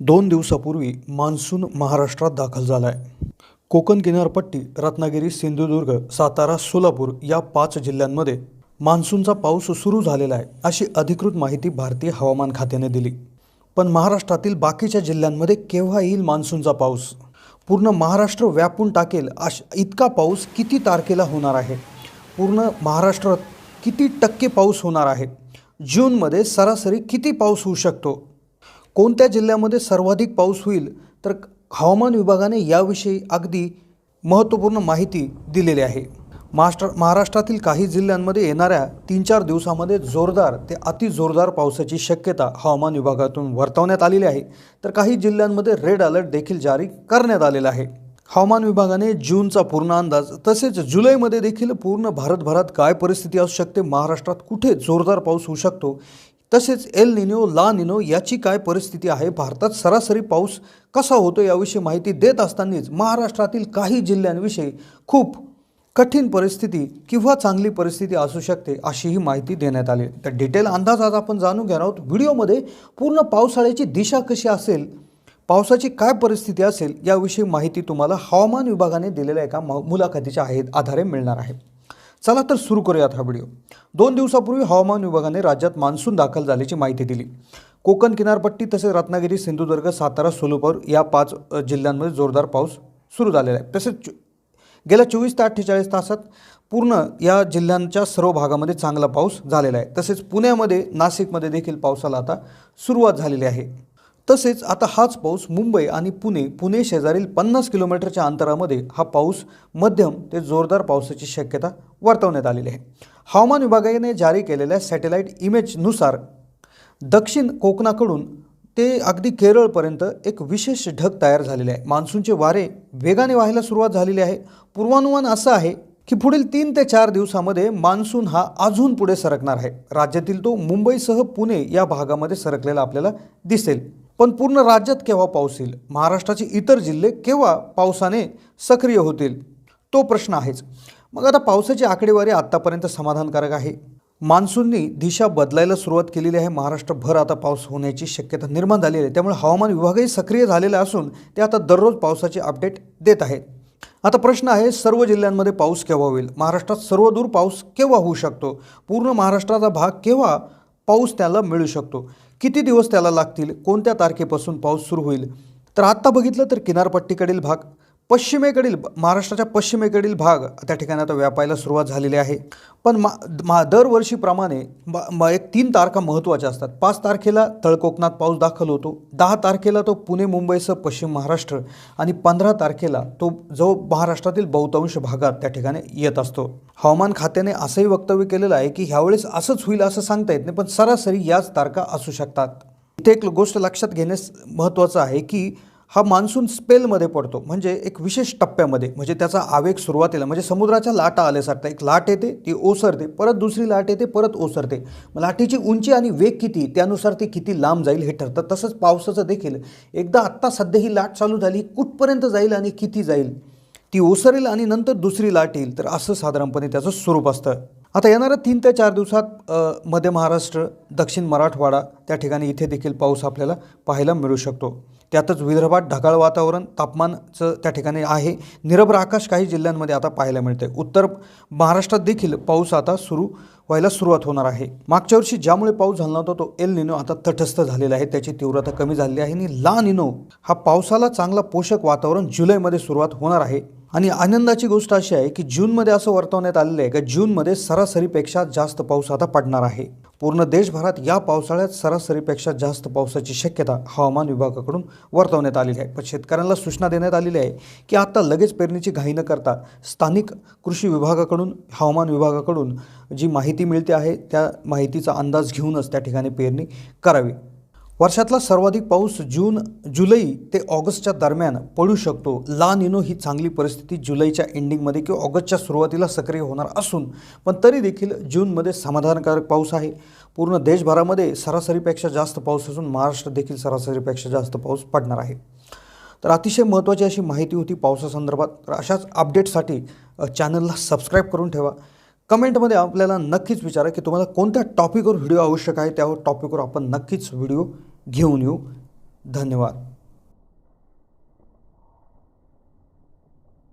दोन दिवसापूर्वी मान्सून महाराष्ट्रात दाखल झाला आहे कोकण किनारपट्टी रत्नागिरी सिंधुदुर्ग सातारा सोलापूर या पाच जिल्ह्यांमध्ये मान्सूनचा पाऊस सुरू झालेला आहे अशी अधिकृत माहिती भारतीय हवामान खात्याने दिली. पण महाराष्ट्रातील बाकीच्या जिल्ह्यांमध्ये केव्हा येईल मान्सूनचा पाऊस? पूर्ण महाराष्ट्र व्यापून टाकेल अश इतका पाऊस किती तारखेला होणार आहे? पूर्ण महाराष्ट्रात किती टक्के पाऊस होणार आहे? जूनमध्ये सरासरी किती पाऊस होऊ शकतो? कोणत्या जिल्ह्यामध्ये सर्वाधिक पाऊस होईल तर हवामान विभागाने याविषयी अगदी महत्त्वपूर्ण माहिती दिलेली आहे. महाराष्ट्र महाराष्ट्रातील काही जिल्ह्यांमध्ये येणाऱ्या तीन चार दिवसामध्ये जोरदार ते अति जोरदार पावसाची शक्यता हवामान विभागातून वर्तवण्यात आलेली आहे. तर काही जिल्ह्यांमध्ये रेड अलर्ट देखील जारी करण्यात आलेला आहे. हवामान विभागाने जूनचा पूर्ण अंदाज तसेच जुलैमध्ये देखील पूर्ण भारतभरात काय परिस्थिती असू शकते महाराष्ट्रात कुठे जोरदार पाऊस होऊ शकतो तसेच एल निनो ला निनो याची काय परिस्थिती आहे? भारतात सरासरी पाऊस कसा होतो याविषयी माहिती देत असतानाच महाराष्ट्रातील काही जिल्ह्यांविषयी खूप कठीण परिस्थिती किंवा चांगली परिस्थिती असू शकते अशीही माहिती देण्यात आली. तर डिटेल अंदाज आज आपण जाणून घेणार आहोत. व्हिडिओमध्ये पूर्ण पावसाळ्याची दिशा कशी असेल पावसाची काय परिस्थिती असेल याविषयी माहिती तुम्हाला हवामान विभागाने दिलेल्या एका मुलाखतीच्या आहेत आधारे मिळणार आहे. चला तर सुरू करूयात हा व्हिडिओ. दोन दिवसापूर्वी हवामान विभागाने राज्यात मान्सून दाखल झाल्याची माहिती दिली. कोकण किनारपट्टी तसेच रत्नागिरी सिंधुदुर्ग सातारा सोलापूर या पाच जिल्ह्यांमध्ये जोरदार पाऊस सुरू झालेला आहे. तसेच गेल्या चोवीस ते अठ्ठेचाळीस तासात पूर्ण या जिल्ह्यांच्या सर्व भागामध्ये चांगला पाऊस झालेला आहे. तसेच पुण्यामध्ये नाशिकमध्ये देखील पावसाला आता सुरुवात झालेली आहे. तसेच आता हाच पाऊस मुंबई आणि पुणे पुणे शेजारील पन्नास किलोमीटरच्या अंतरामध्ये हा पाऊस मध्यम ते जोरदार पावसाची शक्यता वर्तवण्यात आलेली आहे. हवामान विभागाने जारी केलेल्या सॅटेलाईट इमेजनुसार दक्षिण कोकणाकडून ते अगदी केरळपर्यंत एक विशेष ढग तयार झालेले आहे. मान्सूनचे वारे वेगाने व्हायला सुरुवात झालेली आहे. पूर्वानुमान असं आहे की पुढील तीन ते चार दिवसामध्ये मान्सून हा अजून पुढे सरकणार आहे. राज्यातील तो मुंबईसह पुणे या भागामध्ये सरकलेला आपल्याला दिसेल. पण पूर्ण राज्यात केव्हा पाऊस येईल? महाराष्ट्राचे इतर जिल्हे केव्हा पावसाने सक्रिय होतील? तो प्रश्न आहेच. मग आता पावसाची आकडेवारी आत्तापर्यंत समाधानकारक आहे. मान्सूननी दिशा बदलायला सुरुवात केलेली आहे. महाराष्ट्रभर आता पाऊस होण्याची शक्यता निर्माण झालेली आहे. त्यामुळे हवामान विभागही सक्रिय झालेला असून ते आता दररोज पावसाचे अपडेट देत आहेत. आता प्रश्न आहे सर्व जिल्ह्यांमध्ये पाऊस केव्हा होईल? महाराष्ट्रात सर्वदूर पाऊस केव्हा होऊ शकतो? पूर्ण महाराष्ट्राचा भाग केव्हा पाऊस त्याला मिळू शकतो? किती दिवस त्याला लागतील? कोणत्या तारखेपासून पाऊस सुरू होईल? तर आत्ता बघितलं तर किनारपट्टीकडील भाग पश्चिमेकडील महाराष्ट्राच्या पश्चिमेकडील भाग त्या ठिकाणी आता व्यापायला सुरुवात झालेली आहे. पण मा मा दरवर्षीप्रमाणे म- एक तीन तारखा महत्त्वाच्या असतात. पाच तारखेला तळकोकणात पाऊस दाखल होतो. दहा तारखेला तो पुणे मुंबईसह पश्चिम महाराष्ट्र आणि पंधरा तारखेला तो जो महाराष्ट्रातील बहुतांश भागात त्या ठिकाणी येत असतो. हवामान खात्याने असंही वक्तव्य केलेलं आहे की ह्यावेळेस असंच होईल असं सांगता येत नाही पण सरासरी याच तारखा असू शकतात. इथे एक गोष्ट लक्षात घेण्यास महत्त्वाचं आहे की हा मान्सून स्पेलमध्ये पडतो म्हणजे एक विशेष टप्प्यामध्ये म्हणजे त्याचा आवेग सुरुवातीला म्हणजे समुद्राच्या लाटा आल्यासारखं एक लाट येते ती ओसरते परत दुसरी लाट येते परत ओसरते. लाटेची उंची आणि वेग किती त्यानुसार ती किती लांब जाईल हे ठरतं. तसंच पावसाचं देखील. एकदा आत्ता सध्या ही लाट चालू झाली कुठपर्यंत जाईल आणि किती जाईल ती ओसरेल आणि नंतर दुसरी लाट येईल तर असं साधारणपणे त्याचं स्वरूप असतं. आता येणाऱ्या तीन ते चार दिवसात मध्य महाराष्ट्र दक्षिण मराठवाडा त्या ठिकाणी इथे देखील पाऊस आपल्याला पाहायला मिळू शकतो. त्यातच विदर्भात ढगाळ वातावरण तापमानचं त्या ठिकाणी आहे. निरभ्र आकाश काही जिल्ह्यांमध्ये आता पाहायला मिळते उत्तर महाराष्ट्रात देखील पाऊस आता सुरू व्हायला सुरुवात होणार आहे. मागच्या वर्षी ज्यामुळे पाऊस झाला होता तो एल निनो आता तटस्थ झालेला आहे. त्याची तीव्रता कमी झालेली आहे आणि ला निनो हा पावसाला चांगला पोषक वातावरण जुलैमध्ये सुरुवात होणार आहे. आणि आनंदाची गोष्ट अशी आहे की जूनमध्ये असं वर्तवण्यात आलेलं आहे की? जूनमध्ये सरासरीपेक्षा जास्त पाऊस आता पडणार आहे. पूर्ण देशभरात या पावसाळ्यात सरासरीपेक्षा जास्त पावसाची शक्यता हवामान विभागाकडून वर्तवण्यात आलेली आहे. पण शेतकऱ्यांना सूचना देण्यात आलेली आहे की आता लगेच पेरणीची घाई न करता स्थानिक कृषी विभागाकडून हवामान विभागाकडून जी माहिती मिळते आहे त्या माहितीचा अंदाज घेऊनच त्या ठिकाणी पेरणी करावी. वर्षातला सर्वाधिक पाऊस जून जुलै ते ऑगस्टच्या दरम्यान पडू शकतो. ला निनो ही चांगली परिस्थिती जुलैच्या एंडिंगमध्ये किंवा ऑगस्टच्या सुरुवातीला सक्रिय होणार असून पण तरी देखील जूनमध्ये समाधानकारक पाऊस आहे. पूर्ण देशभरामध्ये सरासरीपेक्षा जास्त पाऊस असून महाराष्ट्र देखील सरासरीपेक्षा जास्त पाऊस पडणार आहे. तर अतिशय महत्त्वाची अशी माहिती होती पावसासंदर्भात. तर अशाच अपडेटसाठी चॅनलला सबस्क्राईब करून ठेवा. कमेंटमध्ये आपल्याला नक्कीच विचारा की तुम्हाला कोणत्या टॉपिकवर व्हिडिओ आवश्यक आहे त्यावर टॉपिकवर आपण नक्कीच व्हिडिओ घेऊन येऊ. धन्यवाद.